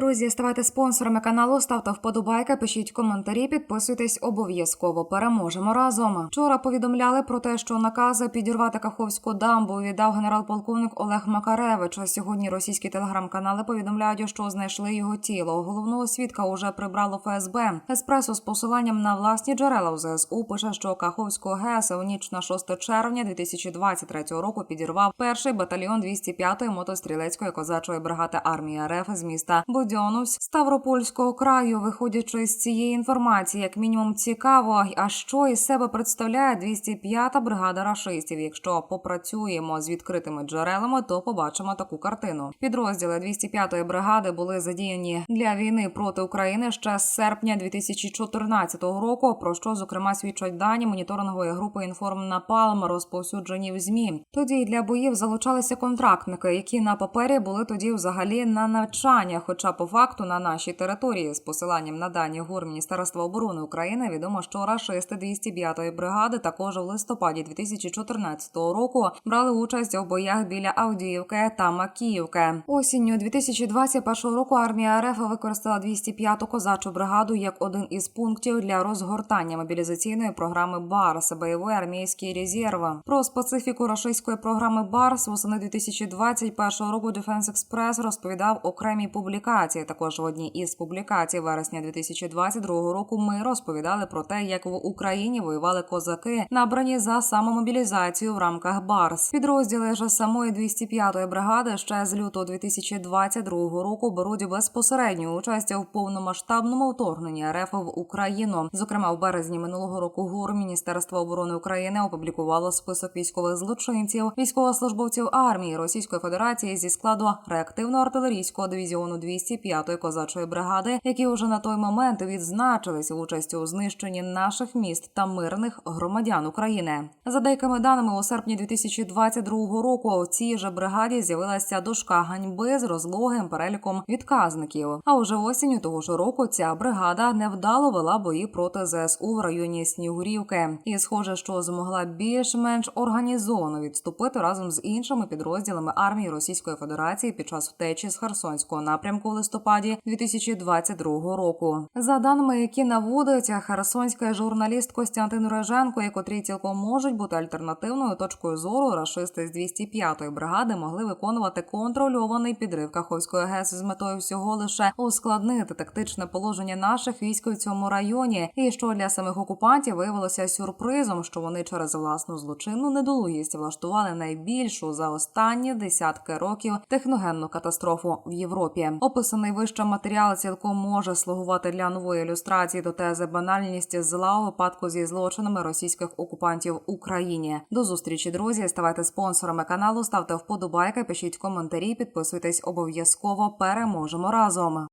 Друзі, ставайте спонсорами каналу, ставте вподобайки, пишіть коментарі, підписуйтесь обов'язково. Переможемо разом. Вчора повідомляли про те, що накази підірвати Каховську дамбу віддав генерал-полковник Олег Макаревич. А сьогодні російські телеграм-канали повідомляють, що знайшли його тіло. Головного свідка уже прибрало ФСБ. Еспресо з посиланням на власні джерела у ЗСУ пише, що Каховську ГЕС у ніч на 6 червня 2023 року підірвав перший батальйон 205-ї мотострілецької козачої бригади армії РФ з міста Бодьонусь Ставропольського краю. Виходячи з цієї інформації, як мінімум цікаво, а що із себе представляє 205-та бригада рашистів. Якщо попрацюємо з відкритими джерелами, то побачимо таку картину. Підрозділи 205-ї бригади були задіяні для війни проти України ще з серпня 2014 року. Про що зокрема свідчать дані моніторингової групи «Інформнапалм», розповсюджені в змі. Тоді для боїв залучалися контрактники, які на папері були тоді взагалі на навчання, хоча по факту на нашій території з посиланням на дані ГУР Міністерства оборони України відомо, що рашисти 205-ї бригади також у листопаді 2014 року брали участь у боях біля Авдіївки та Макіївки. Осінню 2021 року армія РФ використала 205-ту козачу бригаду як один із пунктів для розгортання мобілізаційної програми БАРС бойовий армійський резерв. Про специфіку рашистської програми БАРС восени 2021 року Defense Express розповідав окремій публікації. Також в одній із публікацій вересня 2022 року ми розповідали про те, як в Україні воювали козаки, набрані за самомобілізацію в рамках БАРС. Підрозділи ж самої 205-ї бригади ще з лютого 2022 року беруть безпосередню участь в повномасштабному вторгненні РФ в Україну. Зокрема, в березні минулого року ГУР Міністерства оборони України опублікувало список військових злочинців, військовослужбовців армії Російської Федерації зі складу реактивно-артилерійського дивізіону 205-ї козачої бригади, які вже на той момент відзначилися участю у знищенні наших міст та мирних громадян України. За деякими даними, у серпні 2022 року в цій же бригаді з'явилася дошка ганьби з розлогим переліком відказників. А уже осінню того ж року ця бригада невдало вела бої проти ЗСУ в районі Снігурівки, і схоже, що змогла більш-менш організовано відступити разом з іншими підрозділами армії Російської Федерації під час втечі з Херсонського напрямку листопаді 2022 року. За даними, які наводить херсонська журналіст Костянтин Реженко, котрі цілком можуть бути альтернативною точкою зору, рашисти з 205-ї бригади могли виконувати контрольований підрив Каховської ГЕС з метою всього лише ускладнити тактичне положення наших військ у цьому районі, і що для самих окупантів виявилося сюрпризом, що вони через власну злочинну недолугість влаштували найбільшу за останні десятки років техногенну катастрофу в Європі. Описаний вище матеріал цілком може слугувати для нової ілюстрації до тези банальність зла у випадку зі злочинами російських окупантів в Україні. До зустрічі, друзі. Ставайте спонсорами каналу, ставте вподобайки, пишіть коментарі, підписуйтесь обов'язково. Переможемо разом.